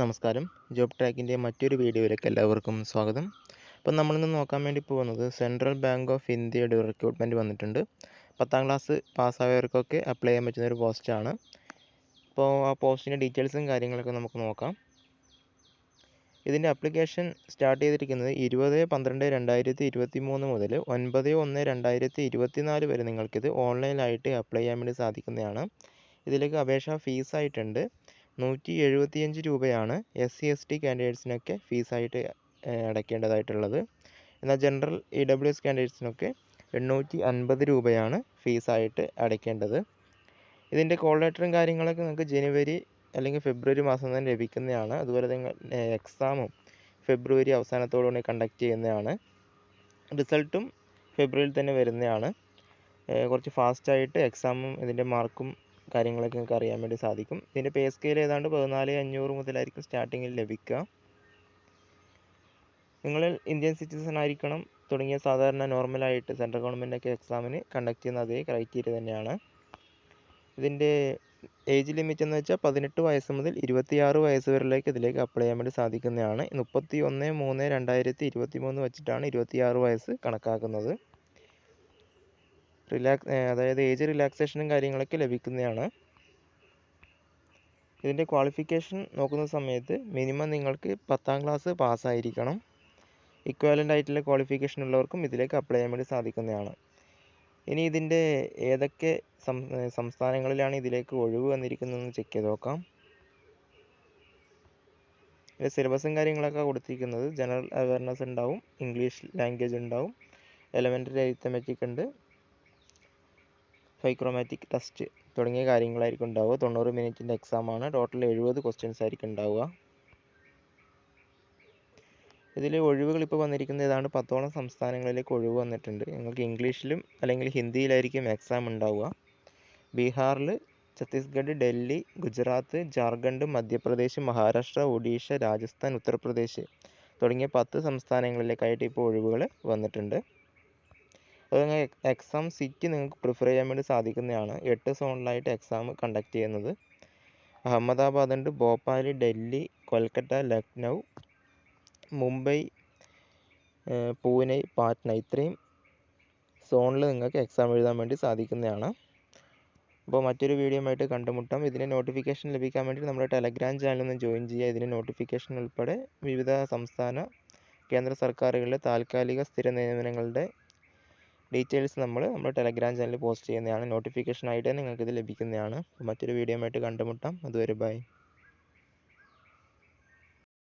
നമസ്കാരം. ജോബ് ട്രാക്കിന്റെ മറ്റൊരു വീഡിയോയിലേക്ക് എല്ലാവർക്കും സ്വാഗതം. അപ്പം നമ്മളിന്ന് നോക്കാൻ വേണ്ടി പോകുന്നത് സെൻട്രൽ ബാങ്ക് ഓഫ് ഇന്ത്യയുടെ ഒരു റിക്രൂട്ട്മെന്റ് വന്നിട്ടുണ്ട്. പത്താം ക്ലാസ് പാസ്സായവർക്കൊക്കെ അപ്ലൈ ചെയ്യാൻ പറ്റുന്ന ഒരു പോസ്റ്റാണ്. അപ്പോൾ ആ പോസ്റ്റിന്റെ ഡീറ്റെയിൽസും കാര്യങ്ങളൊക്കെ നമുക്ക് നോക്കാം. ഇതിന്റെ അപ്ലിക്കേഷൻ സ്റ്റാർട്ട് ചെയ്തിരിക്കുന്നത് ഇരുപത് പന്ത്രണ്ട് രണ്ടായിരത്തി ഇരുപത്തി മൂന്ന് മുതൽ ഒൻപത് ഒന്ന് രണ്ടായിരത്തി ഇരുപത്തി നാല് വരെ നിങ്ങൾക്കിത് ഓൺലൈനായിട്ട് അപ്ലൈ ചെയ്യാൻ വേണ്ടി സാധിക്കുന്നതാണ്. ഇതിലേക്ക് അപേക്ഷ ഫീസായിട്ടുണ്ട്. നൂറ്റി എഴുപത്തിയഞ്ച് രൂപയാണ് എസ് സി എസ് ടി കാൻഡിഡേറ്റ്സിനൊക്കെ ഫീസായിട്ട് അടയ്ക്കേണ്ടതായിട്ടുള്ളത്. എന്നാൽ ജനറൽ ഇ ഡബ്ല്യു എസ് കാൻഡിഡേറ്റ്സിനൊക്കെ എണ്ണൂറ്റി അൻപത് രൂപയാണ് ഫീസായിട്ട് അടയ്ക്കേണ്ടത്. ഇതിന്റെ കോൾ ലെറ്ററും കാര്യങ്ങളൊക്കെ നിങ്ങൾക്ക് ജനുവരി അല്ലെങ്കിൽ ഫെബ്രുവരി മാസം തന്നെ ലഭിക്കുന്നതാണ്. അതുപോലെ തന്നെ എക്സാമും ഫെബ്രുവരി അവസാനത്തോടുകൂടി കണ്ടക്ട് ചെയ്യുന്നതാണ്. റിസൾട്ടും ഫെബ്രുവരിയിൽ തന്നെ വരുന്നതാണ്. കുറച്ച് ഫാസ്റ്റായിട്ട് എക്സാമും ഇതിന്റെ മാർക്കും കാര്യങ്ങളൊക്കെ നിങ്ങൾക്ക് അറിയാൻ വേണ്ടി സാധിക്കും. ഇതിന്റെ പേ സ്കെയിൽ ഏതാണ്ട് പതിനാല് അഞ്ഞൂറ് മുതലായിരിക്കും സ്റ്റാർട്ടിങ്ങിൽ ലഭിക്കുക. നിങ്ങൾ ഇന്ത്യൻ സിറ്റിസൺ ആയിരിക്കണം. തുടങ്ങിയ സാധാരണ നോർമലായിട്ട് സെൻട്രൽ ഗവൺമെന്റൊക്കെ എക്സാമിന് കണ്ടക്ട് ചെയ്യുന്ന അതേ ക്രൈറ്റീരിയ തന്നെയാണ്. ഇതിന്റെ ഏജ് ലിമിറ്റ് എന്ന് വെച്ചാൽ പതിനെട്ട് വയസ്സ് മുതൽ ഇരുപത്തിയാറ് വയസ്സ് വരെയിലേക്ക് ഇതിലേക്ക് അപ്ലൈ ചെയ്യാൻ വേണ്ടി സാധിക്കുന്നതാണ്. മുപ്പത്തി ഒന്ന് മൂന്ന് രണ്ടായിരത്തി ഇരുപത്തി മൂന്ന് വെച്ചിട്ടാണ് ഇരുപത്തിയാറ് വയസ്സ് കണക്കാക്കുന്നത്. റിലാക്സ് അതായത് ഏജ് റിലാക്സേഷനും കാര്യങ്ങളൊക്കെ ലഭിക്കുന്നതാണ്. ഇതിന്റെ ക്വാളിഫിക്കേഷൻ നോക്കുന്ന സമയത്ത് മിനിമം നിങ്ങൾക്ക് പത്താം ക്ലാസ് പാസ്സായിരിക്കണം ഇക്വാലന്റ് ആയിട്ടുള്ള ക്വാളിഫിക്കേഷൻ ഉള്ളവർക്കും ഇതിലേക്ക് അപ്ലൈ ചെയ്യാൻ വേണ്ടി സാധിക്കുന്നതാണ്. ഇനി ഇതിന്റെ ഏതൊക്കെ സംസ്ഥാനങ്ങളിലാണ് ഇതിലേക്ക് ഒഴിവ് വന്നിരിക്കുന്നതെന്ന് ചെക്ക് ചെയ്ത് നോക്കാം. ഇതിന്റെ സിലബസും കാര്യങ്ങളൊക്കെ കൊടുത്തിരിക്കുന്നത് ജനറൽ അവയർനെസ് ഉണ്ടാവും ഇംഗ്ലീഷ് ലാംഗ്വേജ് ഉണ്ടാവും എലമെന്ററി അരിത്തമെറ്റിക് ഉണ്ട് ഫൈക്രോമാറ്റിക് ടെസ്റ്റ് തുടങ്ങിയ കാര്യങ്ങളായിരിക്കും ഉണ്ടാവുക. തൊണ്ണൂറ് മിനിറ്റിന്റെ എക്സാമാണ് ടോട്ടൽ എഴുപത് ക്വസ്റ്റ്യൻസ് ആയിരിക്കും ഉണ്ടാവുക. ഇതിൽ ഒഴിവുകൾ ഇപ്പോൾ വന്നിരിക്കുന്നത് ഏതാണ്ട് പത്തോളം സംസ്ഥാനങ്ങളിലേക്ക് ഒഴിവ് വന്നിട്ടുണ്ട്. നിങ്ങൾക്ക് ഇംഗ്ലീഷിലും അല്ലെങ്കിൽ ഹിന്ദിയിലായിരിക്കും എക്സാം ഉണ്ടാവുക. ബീഹാറിൽ ഛത്തീസ്ഗഡ് ഡൽഹി ഗുജറാത്ത് ജാർഖണ്ഡ് മധ്യപ്രദേശ് മഹാരാഷ്ട്ര ഒഡീഷ രാജസ്ഥാൻ ഉത്തർപ്രദേശ് തുടങ്ങിയ പത്ത് സംസ്ഥാനങ്ങളിലേക്കായിട്ട് ഇപ്പോൾ ഒഴിവുകൾ വന്നിട്ടുണ്ട്. അതുപോലെ എക്സാം സിറ്റി നിങ്ങൾക്ക് പ്രിഫർ ചെയ്യാൻ വേണ്ടി സാധിക്കുന്നതാണ്. എട്ട് സോണിലായിട്ട് എക്സാം കണ്ടക്ട് ചെയ്യുന്നത്. അഹമ്മദാബാദ് ഉണ്ട് ഭോപ്പാൽ ഡൽഹി കൊൽക്കത്ത ലക്നൗ മുംബൈ പൂനെ പാറ്റ്ന ഇത്രയും സോണിൽ നിങ്ങൾക്ക് എക്സാം എഴുതാൻ വേണ്ടി സാധിക്കുന്നതാണ്. അപ്പോൾ മറ്റൊരു വീഡിയോ ആയിട്ട് കണ്ടുമുട്ടാം. ഇതിന്റെ നോട്ടിഫിക്കേഷൻ ലഭിക്കാൻ വേണ്ടി നമ്മുടെ ടെലഗ്രാം ചാനൽ ഒന്ന് ജോയിൻ ചെയ്യുക. ഇതിന്റെ നോട്ടിഫിക്കേഷൻ ഉൾപ്പെടെ വിവിധ സംസ്ഥാന കേന്ദ്ര സർക്കാരുകളിലെ താൽക്കാലിക സ്ഥിര നിയമനങ്ങളുടെ ഡീറ്റെയിൽസ് നമ്മൾ നമ്മുടെ ടെലഗ്രാം ചാനലിൽ പോസ്റ്റ് ചെയ്യുന്നതാണ്. നിങ്ങൾക്ക് ഇത് ലഭിക്കുന്നതാണ്. മറ്റൊരു വീഡിയോ ആയിട്ട് കണ്ടുമുട്ടാം. അതുവരെ ബൈ